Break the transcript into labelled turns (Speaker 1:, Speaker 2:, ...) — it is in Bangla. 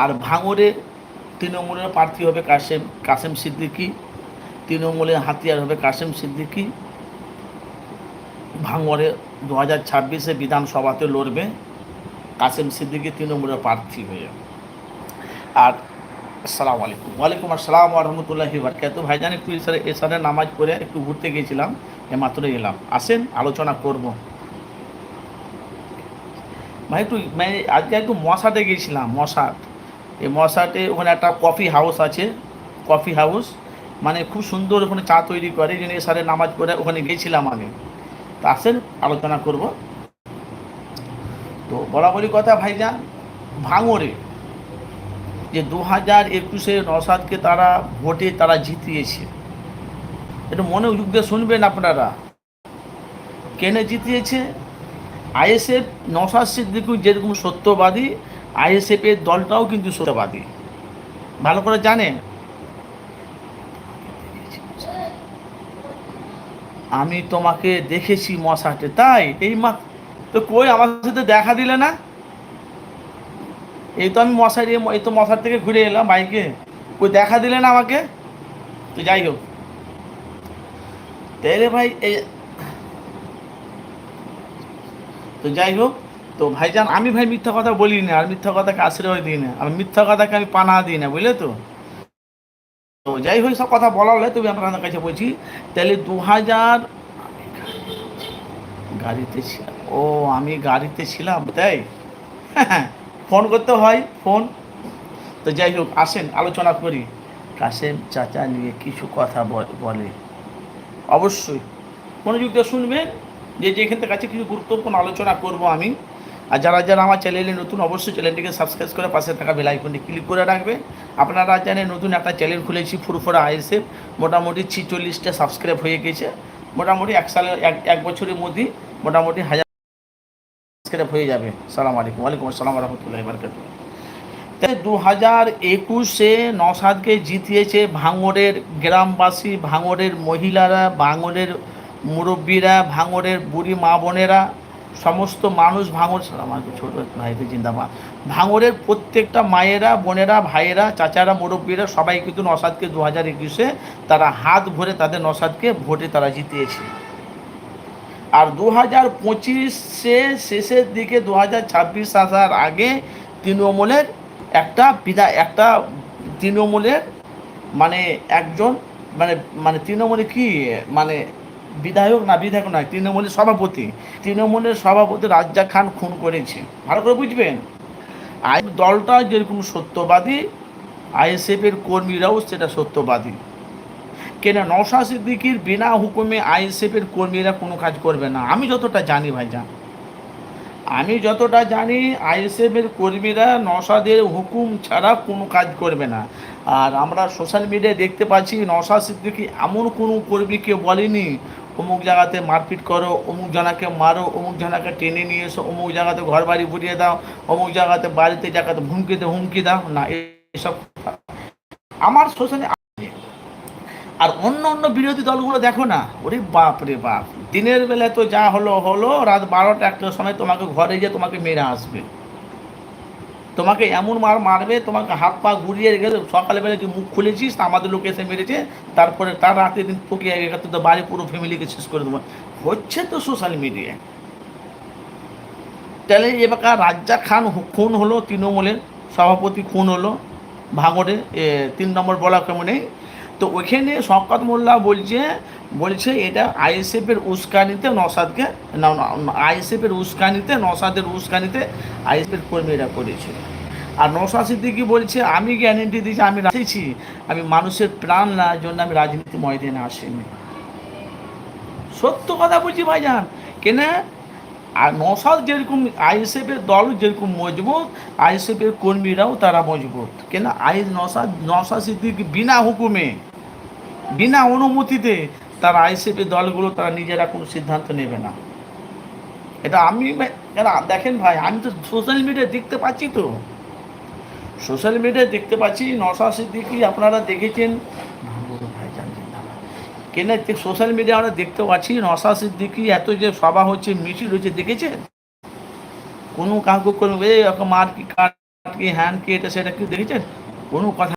Speaker 1: আর ভাঙরে তৃণমূলের প্রার্থী হবে কাসেম কাসেম সিদ্দিকি। তৃণমূলের হাতিয়ার হবে কাসেম সিদ্দিকি। ভাঙরে দু হাজার ছাব্বিশে বিধানসভাতে লড়বে কাসেম সিদ্দিকি তৃণমূলের প্রার্থী হয়ে। আর আসসালামু আলাইকুম। ওয়ালাইকুম আসসালাম রহমতুল্লাহি বারকাত ভাইজান, একটু এসারে এসারে নামাজ পড়ে একটু ঘুরতে গিয়েছিলাম, এ মাত্র এলাম। আসেন, আলোচনা করব। ভাই, একটু মানে আজকে একটু মশাটে গিয়েছিলাম মশাট এই মশাটে ওখানে একটা কফি হাউস আছে, কফি হাউস। মানে খুব সুন্দর ওখানে চা তৈরি করে জন্য এসারে নামাজ পড়ে, ওখানে গিয়েছিলাম আমি। তা আসেন, আলোচনা করব। তো বরাবরই কথা, ভাইজান ভাঙরে যে দু হাজার একুশে নসাদকে তারা ভোটে তারা জিতিয়েছে। এটা মনে যুগ শুনবেন আপনারা। কেনে জিতিয়েছে? আইএসএফ নসাদ সিদ্দিকু যেরকম সত্যবাদী আইএসএফ এর দলটাও কিন্তু সত্যবাদী। ভালো করে জানেন? আমি তোমাকে দেখেছি মশাটে তাই? এই মা, তো কই আমার সাথে দেখা দিলে না? এই তো আমি মশার এই তো মশার থেকে ঘুরে এলাম বাইকে। ওই দেখা দিলে না আমাকে? তো যাই হোক। তাইলে ভাই, এই তো যাই হোক। তো ভাইজান, আমি ভাই মিথ্যা কথা বলি না আর মিথ্যা কথাকে আশ্রয় দিই না। আমি মিথ্যা কথাকে আমি পানা দিই না, বুঝলে তো? তো যাই হোক, সব কথা বলা হলে তুমি আপনার কাছে বলছি, তাহলে দু হাজার গাড়িতে ছিলাম ও, আমি গাড়িতে ছিলাম, তাই? ফোন করতে হয়, ফোন। তো যাই হোক, আসেন, আলোচনা করি। কাসেম চাচা নিয়ে কিছু কথা বলে। অবশ্যই। মনোযোগ দিয়ে শুনবেন যে যেখান থেকে কাছে কিছু গুরুত্বপূর্ণ আলোচনা করব আমি। আর যারা যারা আমার চ্যানেলে নতুন, অবশ্যই চ্যানেলটিকে সাবস্ক্রাইব করে পাশে থাকা বেল আইকনটি ক্লিক করে রাখবে। আপনারা জানেন নতুন একটা চ্যানেল খুলেছি, ফুরফুরা আইএসএফ মোটামুটি ছিচল্লিশটা সাবস্ক্রাইব হয়ে গেছে। মোটামুটি এক সালে, এক এক বছরের মধ্যেই মোটামুটি হাজার সাবস্ক্রাইব হয়ে যাবে। সালাম আলাইকুম। ওয়ালাইকুম আসসালাম রহমতুল্লাহ তাই দু হাজার একুশে নসাদকে জিতিয়েছে ভাঙড়ের গ্রামবাসী, ভাঙড়ের মহিলারা, ভাঙড়ের মুরব্বীরা, ভাঙড়ের বুড়ি মা বোনেরা। সমস্ত মানুষ ভাঙড় আমার ছোট ভাইকে জিন্দাবাদ ভাঙড়ের প্রত্যেকটা মায়েরা, বোনেরা, ভাইয়েরা, চাচারা, মুরব্বীরা সবাই কিন্তু নসাদকে দু হাজার একুশে তারা হাত ভরে তাদের নসাদকে ভোটে তারা জিতিয়েছে। আর দু হাজার পঁচিশে শেষের দিকে দু হাজার ছাব্বিশ আসার আগে তৃণমূলের একটা বিধা, একটা তৃণমূলের মানে একজন মানে মানে তৃণমূলে কি মানে বিধায়ক না বিধায়ক নয়, তৃণমূলের সভাপতি। তৃণমূলের সভাপতি রাজ্জাক খান খুন করেছে। ভালো করে বুঝবেন? আই দলটা যেরকম সত্যবাদী, আইএসএফের কর্মীরাও সেটা সত্যবাদী। কেন নওশা সিদ্দিকির বিনা হুকুমে আইএসএফের কর্মীরা কোনো কাজ করবে না। আমি যতটা জানি ভাইজান, আমি যতটা জানি আইএসএফের কর্মীরা নসাদের হুকুম ছাড়া কোনো কাজ করবে না। আর আমরা সোশ্যাল মিডিয়ায় দেখতে পাচ্ছি নসা সিদ্দিকি এমন কোনো কর্মীকে বলেনি, অমুক জায়গাতে মারপিট করো, অমুক জনাকে মারো, অমুক জনাকে টেনে নিয়ে এসো, অমুক জায়গাতে ঘর বাড়ি ভরিয়ে দাও, অমুক জায়গাতে বাড়িতে জায়গাতে হুমকি দাও হুমকি দাও, না, এসব আমার সোশ্যালে আর অন্য অন্য বিরোধী দলগুলো দেখো না, ওরে বাপ রে বাপ, দিনের বেলায় তো যা হলো হলো, রাত বারোটা একটার সময় তোমাকে ঘরে গিয়ে তোমাকে মেরে আসবে। তোমাকে এমন মার মারবে, তোমাকে হাত পা ঘুরিয়ে গেলে সকালে বেলা তুই মুখ খুলেছিস আমাদের লোক এসে মেরেছে, তারপরে তার রাতে দিন তোকে গেছে তো বাড়ি পুরো ফ্যামিলিকে শেষ করে দেবো। হচ্ছে তো সোশ্যাল মিডিয়ায় তাহলে এবার রাজ্জা খান খুন হলো, তৃণমূলের সভাপতি খুন হলো, ভাঙড়ে তিন নম্বর বলা কেমন নেই তো ওইখানে শওকত মোল্লা বলছে বলছে এটা আইএসএফের উস্কানিতে নসাদকে না আইএসএফের উস্কানিতে নসাদের উস্কানিতে আইএসএফের কর্মীরা করেছিল। আর নসাদ সিদ্দিকি বলছে, আমি গ্যারেন্টি দিয়েছি, আমি রাখছি, আমি মানুষের প্রাণ নেওয়ার জন্য আমি রাজনীতি ময়দানে আসিনি। সত্য কথা বলছি ভাইজান, কেন? আর নসাদ যেরকম আইএসএফের দল যেরকম মজবুত, আইএসএফের কর্মীরাও তারা মজবুত। কেন? আই নসাদ নসাদ সিদ্দিকি বিনা হুকুমে বিনা অনুমতিতে তারা আইসিপি দলগুলো তারা নিজেরা কোনো সিদ্ধান্ত নেবে না। এটা আমি দেখেন ভাই, আমি তো সোশ্যাল মিডিয়ায় দেখতে পাচ্ছি তো। সোশ্যাল মিডিয়ায় দেখতে পাচ্ছি, নশা সিদ্দিকি আপনারা দেখেছেন। কেন সোশ্যাল মিডিয়া আমরা দেখতে পাচ্ছি, নশা সিদ্দিকি এত যে সভা হচ্ছে, মিছিল হচ্ছে, দেখেছেন? কোনো কাউকে কোনো ওকে মার কি কাট কি হ্যান কি, এটা সেটা কি দেখেছেন? কোনো কথা